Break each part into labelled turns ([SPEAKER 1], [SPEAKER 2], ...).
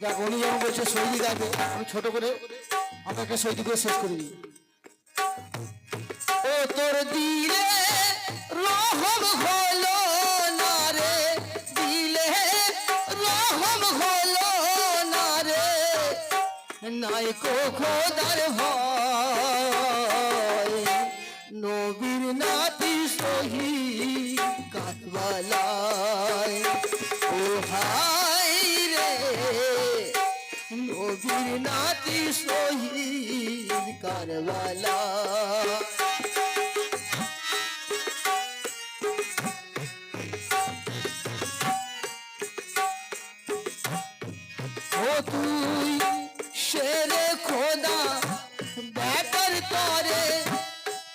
[SPEAKER 1] যাক উনি যেমন বলছে শৈলী গাবে আমি ছোট করে আপনাকে শৈলী করে শেষ করে দিই। ও তোর দিলে রহম হলো না রে, দিলে রহম হলো না রে। নাই খোদার ভয়, নবীর নাতি সহি কাতবালায় ও হাই নাতি শহীদ কারবালা ও তুই শেরে খোদা ব্যাটার তরে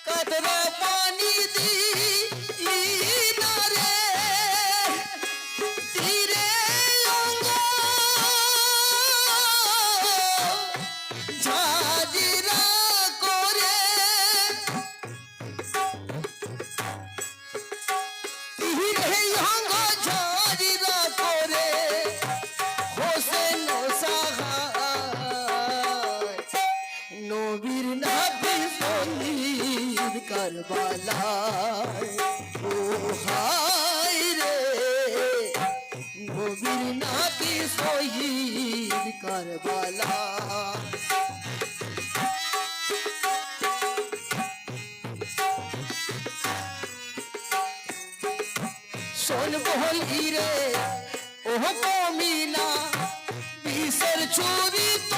[SPEAKER 1] কদরা পানি দি শহীদ কারবালায় ও হায় রে, নবীর নাবি শহীদ কারবালা শোন বহল হিরে ওহ কমিনা, বিষের ছুরি তোর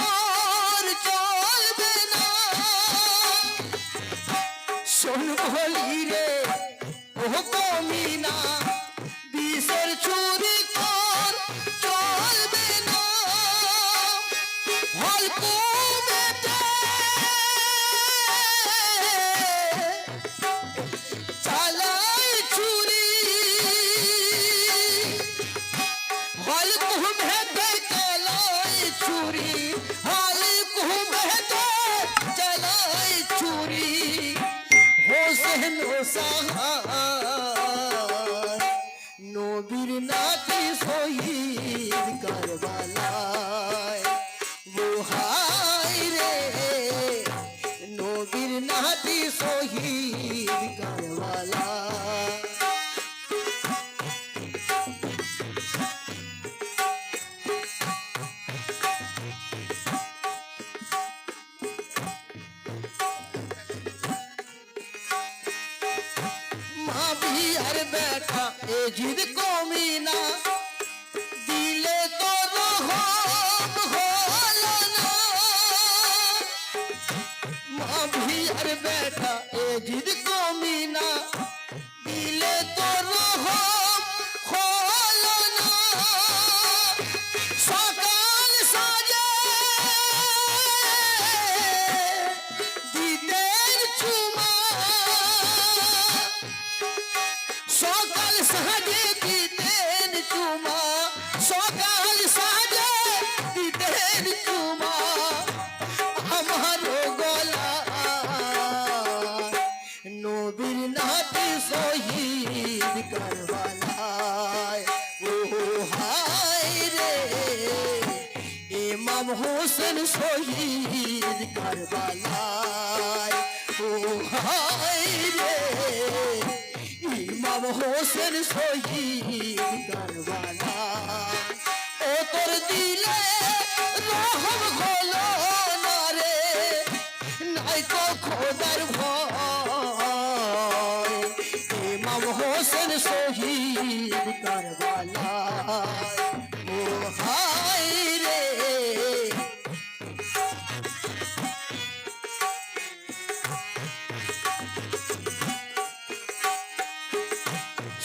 [SPEAKER 1] শোন রে ও কমিনা। হোসেন সাহায় নবীর নাতি শহীদ কারবালায়। বেটা এ জিদ কমি না। সাজে দিতেন চুমা, সকাল সাজে দিতেন চুমা, আমার গলা নবীর নাতি শহীদ কারবালায়। ও হায় রে, ইমাম হোসেন শহীদ কারবালায়। ও হায় রে ইমাম হোসেন শহীদ কারবালা। ও তোর দিলে রহম হলো না রে, নাই তো খোদার ভয়। ইমাম হোসেন শহীদ কারবালা।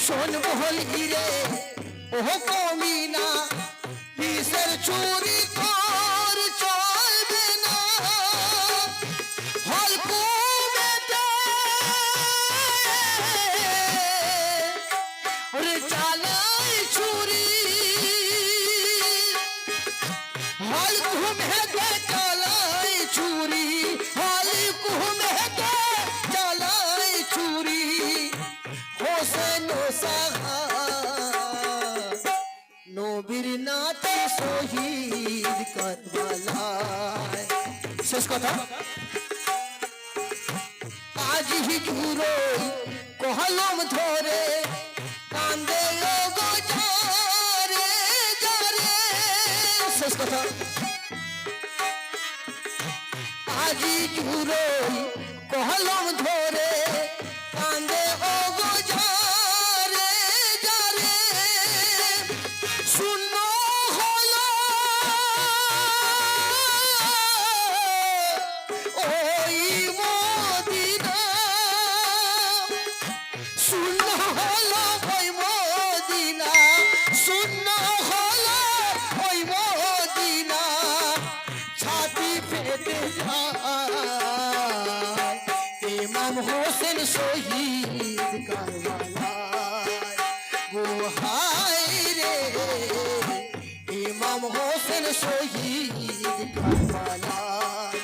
[SPEAKER 1] শোন বহল হিরে ওহ কমিনা বিষের চুরি তোর চলবে না হল কুমেতে ওরে চালাই ছুরি হল কুমেতে চালাই ছুরি হল কুমেতে কারবালায় শেষ কথা আজ হিজুরো কহলম ধরে কান্দে ও গো জরে জরে শেষ কথা আজি জুড়ো কহলম ইমাম হোসেন শহীদ কারবালায় গো হায় রে ইমাম হোসেন শহীদ কারবালায়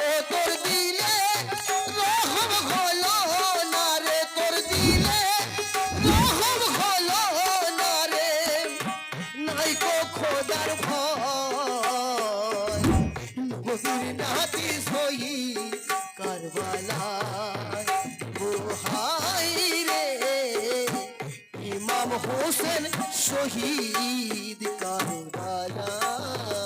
[SPEAKER 1] ও তোর দিলে রহম হলো না রে তোর দিলে রহম হলো না রে নাই কো খোদার ভয় নবীর নাতি সই কারবালায়। ও হায় রে ইমাম হোসেন শহীদ কারবালায়।